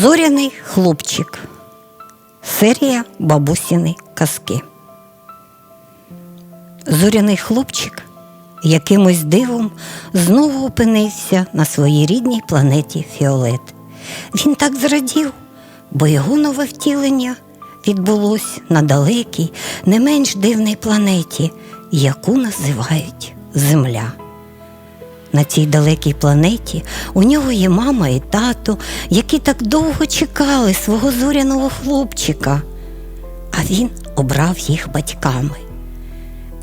Зоряний хлопчик. Серія бабусіни казки. Зоряний хлопчик якимось дивом знову опинився на своїй рідній планеті Фіолет. Він так зрадів, бо його нове втілення відбулось на далекій, не менш дивній планеті, яку називають Земля. На цій далекій планеті у нього є мама і тато, які так довго чекали свого зоряного хлопчика, а він обрав їх батьками.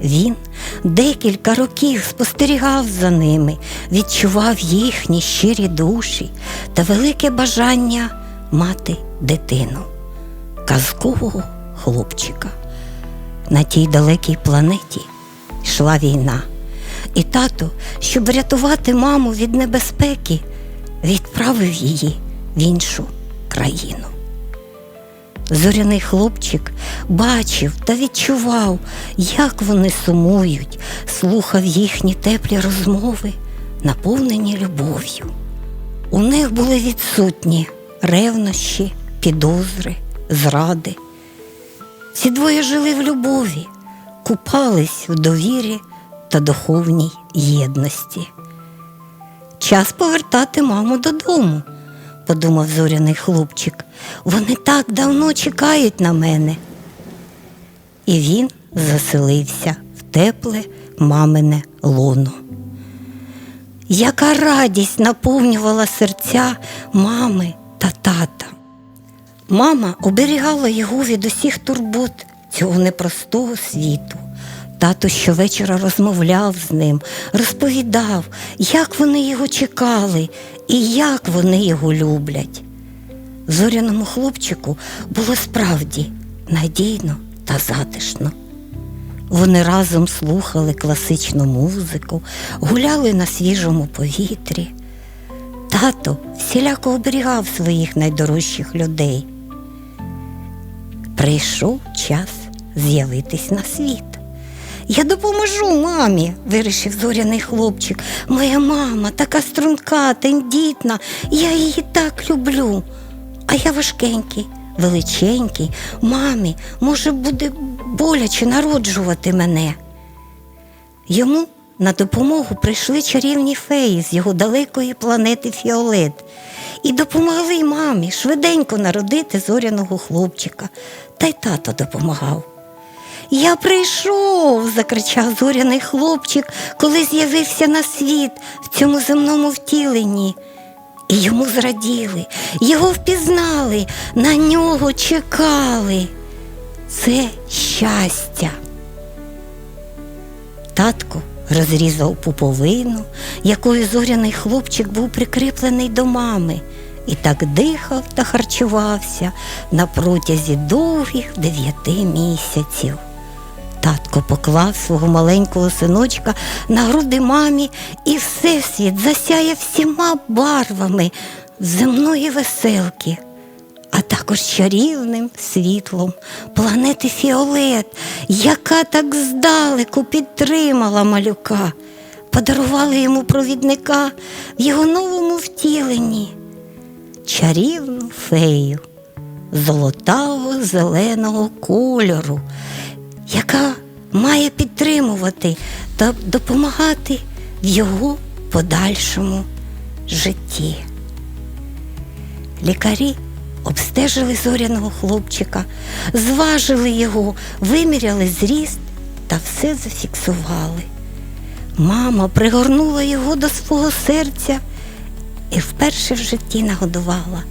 Він декілька років спостерігав за ними, відчував їхні щирі душі та велике бажання мати дитину, казкового хлопчика. На тій далекій планеті йшла війна. І тато, щоб врятувати маму від небезпеки, відправив її в іншу країну. Зоряний хлопчик бачив та відчував, як вони сумують, слухав їхні теплі розмови, наповнені любов'ю. У них були відсутні ревнощі, підозри, зради. Ці двоє жили в любові, купались в довірі та духовній єдності. Час повертати маму додому, подумав зоряний хлопчик. Вони так давно чекають на мене. І він заселився в тепле мамине лоно. Яка радість наповнювала серця мами та тата. Мама оберігала його від усіх турбот цього непростого світу. Тато щовечора розмовляв з ним, розповідав, як вони його чекали і як вони його люблять. Зоряному хлопчику було справді надійно та затишно. Вони разом слухали класичну музику, гуляли на свіжому повітрі. Тато всіляко оберігав своїх найдорожчих людей. Прийшов час з'явитись на світ. Я допоможу мамі, вирішив зоряний хлопчик. Моя мама така струнка, тендітна, я її так люблю. А я важкенький, величенький, мамі, може, буде боляче народжувати мене. Йому на допомогу прийшли чарівні феї з його далекої планети Фіолет і допомогли мамі швиденько народити зоряного хлопчика, та й тато допомагав. Я прийшов, закричав зоряний хлопчик, коли з'явився на світ в цьому земному втіленні. І йому зраділи, його впізнали, на нього чекали. Це щастя. Татко розрізав пуповину, якою зоряний хлопчик був прикріплений до мами, і так дихав та харчувався на протязі довгих дев'яти місяців. Татко поклав свого маленького синочка на груди мамі, і всесвіт засяяв всіма барвами земної веселки, а також чарівним світлом планети Фіолет, яка так здалеку підтримала малюка, подарували йому провідника в його новому втіленні, чарівну фею золотаво зеленого кольору яка має підтримувати та допомагати в його подальшому житті. Лікарі обстежили зоряного хлопчика, зважили його, виміряли зріст та все зафіксували. Мама пригорнула його до свого серця і вперше в житті нагодувала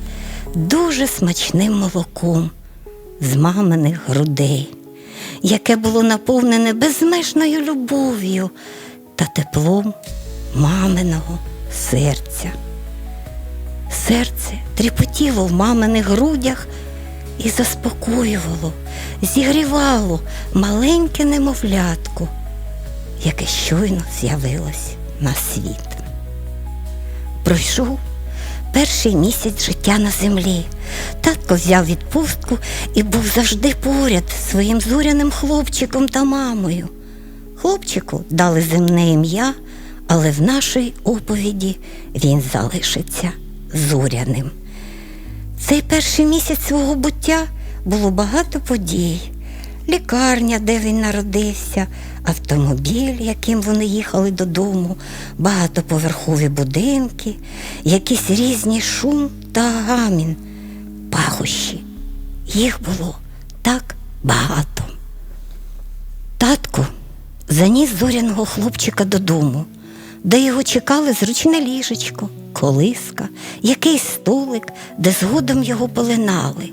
дуже смачним молоком з маминих грудей яке було наповнене безмежною любов'ю та теплом маминого серця. Серце тріпотіло в маминих грудях і заспокоювало, зігрівало маленьке немовлятко, яке щойно з'явилось на світ. Пройшов перший місяць життя на землі. Татко взяв відпустку і був завжди поряд своїм зоряним хлопчиком та мамою. Хлопчику дали земне ім'я, але в нашій оповіді він залишиться зоряним. цей перший місяць свого буття було багато подій. Лікарня, де він народився, автомобіль, яким вони їхали додому, багатоповерхові будинки, якийсь різні шум та гамін, пахощі. Їх було так багато. Татко заніс зоряного хлопчика додому, де його чекали зручне ліжечко, колиска, якийсь столик, де згодом його полинали.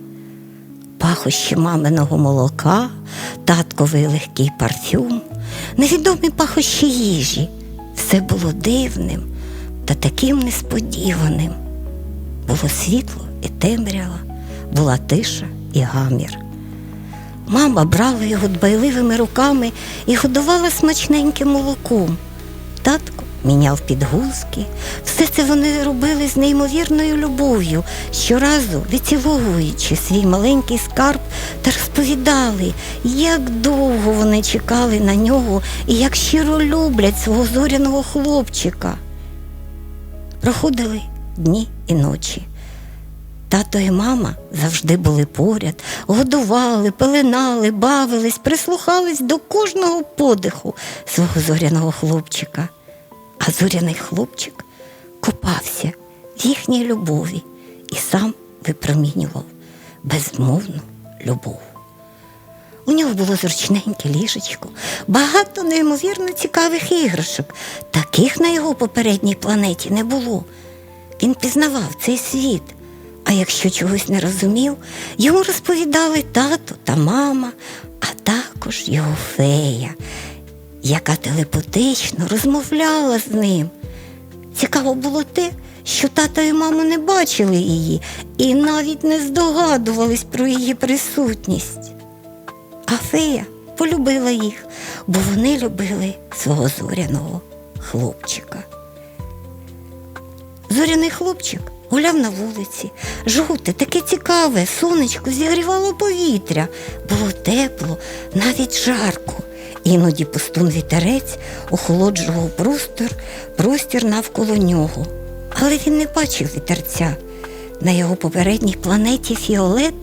Пахощі маминого молока, татковий легкий парфюм, невідомі пахощі їжі. Все було дивним та таким несподіваним. Було світло і темрява, була тиша і гамір. Мама брала його дбайливими руками і годувала смачненьким молоком. Міняв підгузки. Все це вони робили з неймовірною любов'ю, щоразу відціловуючи свій маленький скарб та розповідали, як довго вони чекали на нього і як щиро люблять свого зоряного хлопчика. Проходили дні і ночі. Тато і мама завжди були поряд, годували, пеленали, бавились, прислухались до кожного подиху свого зоряного хлопчика. А зоряний хлопчик купався в їхній любові і сам випромінював безмовну любов. У нього було зручненьке ліжечко, багато неймовірно цікавих іграшок. Таких на його попередній планеті не було. Він пізнавав цей світ. А якщо чогось не розумів, йому розповідали тато та мама, а також його фея, яка телепатично розмовляла з ним. Цікаво було те, що тато і мама не бачили її і навіть не здогадувались про її присутність. А фея полюбила їх, бо вони любили свого зоряного хлопчика. Зоряний хлопчик гуляв на вулиці, жовте, таке цікаве, сонечко зігрівало повітря, було тепло, навіть жарко. Іноді пустун вітерець охолоджував простір, простір навколо нього. Але він не бачив вітерця. На його попередній планеті Фіолет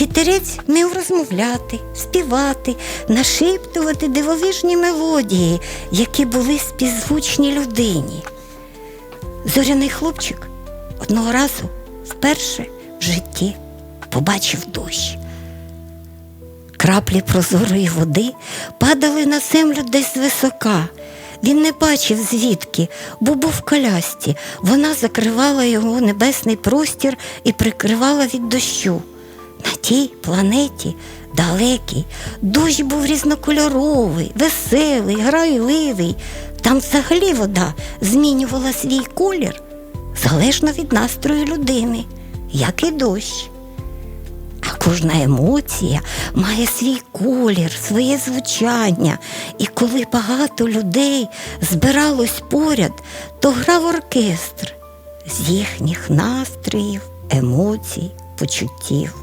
вітерець вмів розмовляти, співати, нашіптувати дивовижні мелодії, які були співзвучні людині. Зоряний хлопчик одного разу вперше в житті побачив дощ. Краплі прозорої води падали на землю десь висока. Він не бачив звідки, бо був в колясці. Вона закривала його небесний простір і прикривала від дощу. На тій планеті далекій дощ був різнокольоровий, веселий, грайливий. Там взагалі вода змінювала свій колір залежно від настрою людини, як і дощ. А кожна емоція має свій колір, своє звучання. І коли багато людей збиралось поряд, то грав оркестр з їхніх настроїв, емоцій, почуттів.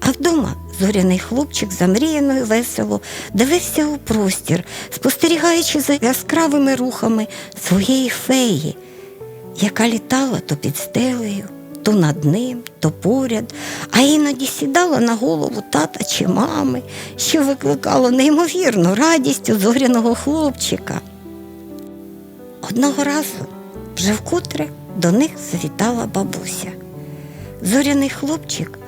А вдома зоряний хлопчик замріяно і весело дивився у простір, спостерігаючи за яскравими рухами своєї феї, яка літала то під стелею, то над ним, то поряд, а іноді сідала на голову тата чи мами, що викликало неймовірну радість у зоряного хлопчика. Одного разу вже вкотре до них завітала бабуся. Зоряний хлопчик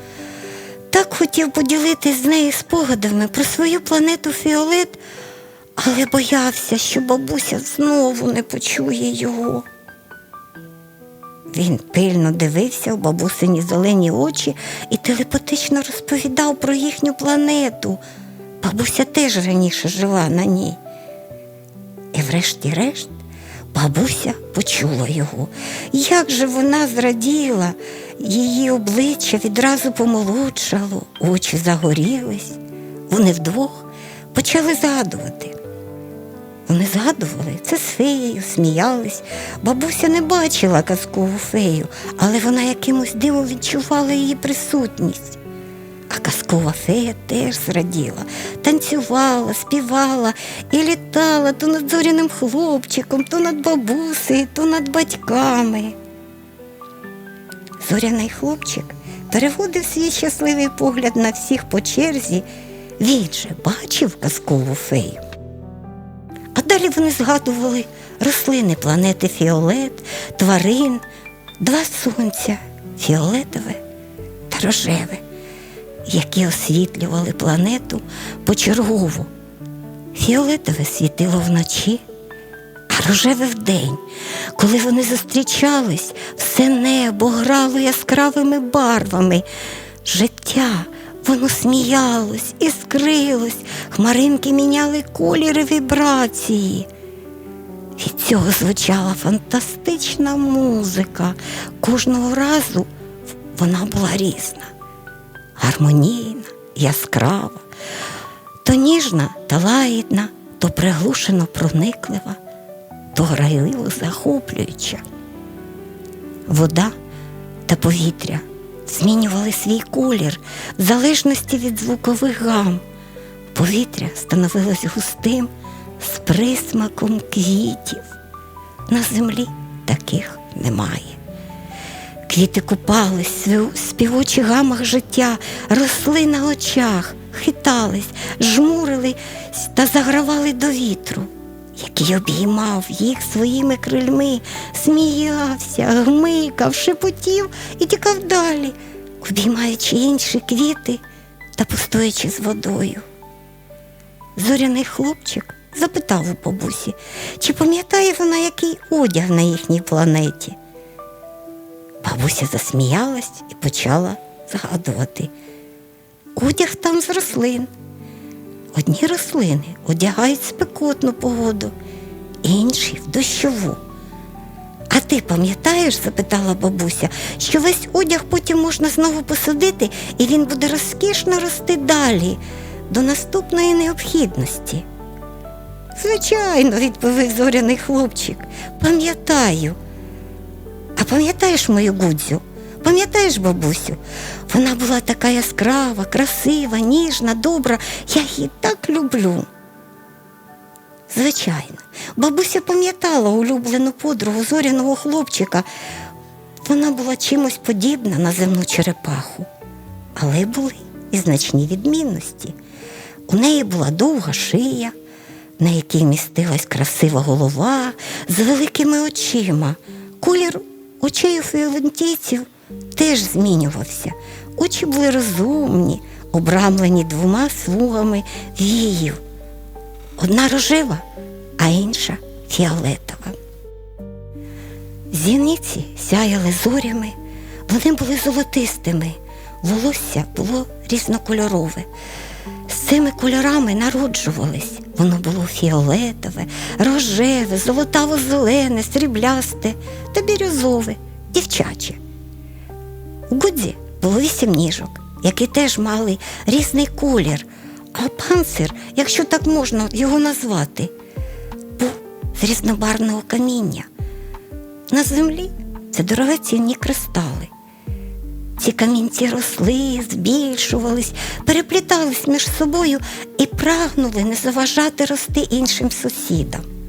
так хотів поділитись з нею спогадами про свою планету Фіолет, але боявся, що бабуся знову не почує його. Він пильно дивився в бабусині зелені очі і телепатично розповідав про їхню планету. Бабуся теж раніше жила на ній. І врешті-решт бабуся почула його. Як же вона зраділа, її обличчя відразу помолодшало, очі загорілись. Вони вдвох почали згадувати. Вони згадували це з феєю, сміялись. Бабуся не бачила казкову фею, але вона якимось дивом відчувала її присутність. А казкова фея теж зраділа, танцювала, співала і літала то над зоряним хлопчиком, то над бабусею, то над батьками. зоряний хлопчик переводив свій щасливий погляд на всіх по черзі. Він же бачив казкову фею. Далі вони згадували рослини планети Фіолет, тварин, два сонця фіолетове та рожеве, які освітлювали планету почергово. Фіолетове світило вночі, а рожеве вдень, коли вони зустрічались, все небо грало яскравими барвами. Життя, воно сміялось, іскрилось, хмаринки міняли кольори вібрації. Від цього звучала фантастична музика. Кожного разу вона була різна, гармонійна, яскрава, то ніжна та лагідна, то приглушено прониклива, то грайливо захоплююча. Вода та повітря змінювали свій колір в залежності від звукових гам. Повітря становилось густим з присмаком квітів. На землі таких немає. Квіти купались в співочих гамах життя, росли на очах, хитались, жмурились та загравали до вітру, який обіймав їх своїми крильми, сміявся, гмикав, шепотів і тікав далі, обіймаючи інші квіти та пустуючи з водою. Зоряний хлопчик запитав у бабусі, чи пам'ятає вона, який одяг на їхній планеті. Бабуся засміялась і почала згадувати. Одяг там з рослин. Одні рослини одягають спекотну погоду, інші в дощову. А ти пам'ятаєш, запитала бабуся, що весь одяг потім можна знову посадити, і він буде розкішно рости далі, до наступної необхідності. Звичайно, відповів зоряний хлопчик. Пам'ятаю. А пам'ятаєш мою Гудзю? Пам'ятаєш, бабусю? Вона була така яскрава, красива, ніжна, добра. Я її так люблю. Звичайно, бабуся пам'ятала улюблену подругу зоряного хлопчика. Вона була чимось подібна на земну черепаху, але були і значні відмінності. У неї була довга шия, на якій містилась красива голова з великими очима. Колір очей у фіолентійців теж змінювався. Очі були розумні, обрамлені двома смугами віїв. Одна рожева, а інша фіолетова. Зіниці сяяли зорями, вони були золотистими, волосся було різнокольорове. З цими кольорами народжувались. Воно було фіолетове, рожеве, золотаво-зелене, сріблясте та бірюзове, дівчаче. У Гудзі було вісім ніжок, які теж мали різний колір, а панцир, якщо так можна його назвати, був з різнобарвного каміння. На землі це дорогоцінні кристали. Ці камінці росли, збільшувались, переплітались між собою і прагнули не заважати рости іншим сусідам.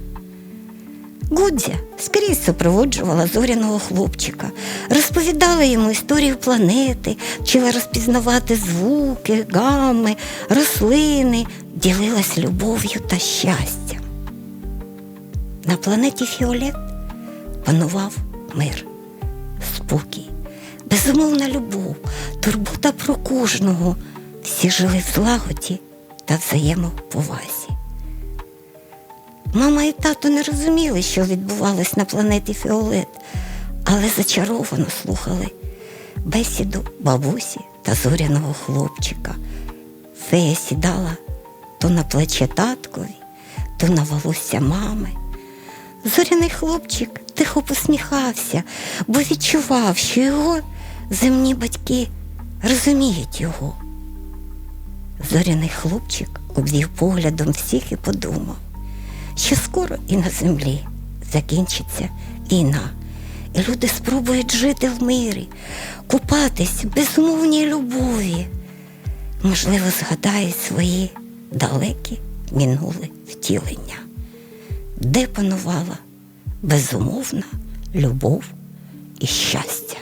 Гудзя скрізь супроводжувала зоряного хлопчика, розповідала йому історію планети, вчила розпізнавати звуки, гами, рослини, ділилась любов'ю та щастям. На планеті Фіолет панував мир, спокій безумовна любов, турбота про кожного. Всі жили в злагоді та взаємоповазі. Мама і тато не розуміли, що відбувалось на планеті Фіолет, але зачаровано слухали бесіду бабусі та зоряного хлопчика. Фея сідала то на плече таткові, то на волосся мами. Зоряний хлопчик тихо посміхався, бо відчував, що його земні батьки розуміють його. Зоряний хлопчик обвів поглядом всіх і подумав, що скоро і на землі закінчиться війна, і люди спробують жити в мирі, купатись в безумовній любові. Можливо, згадають свої далекі минуле втілення де панувала безумовна любов і щастя.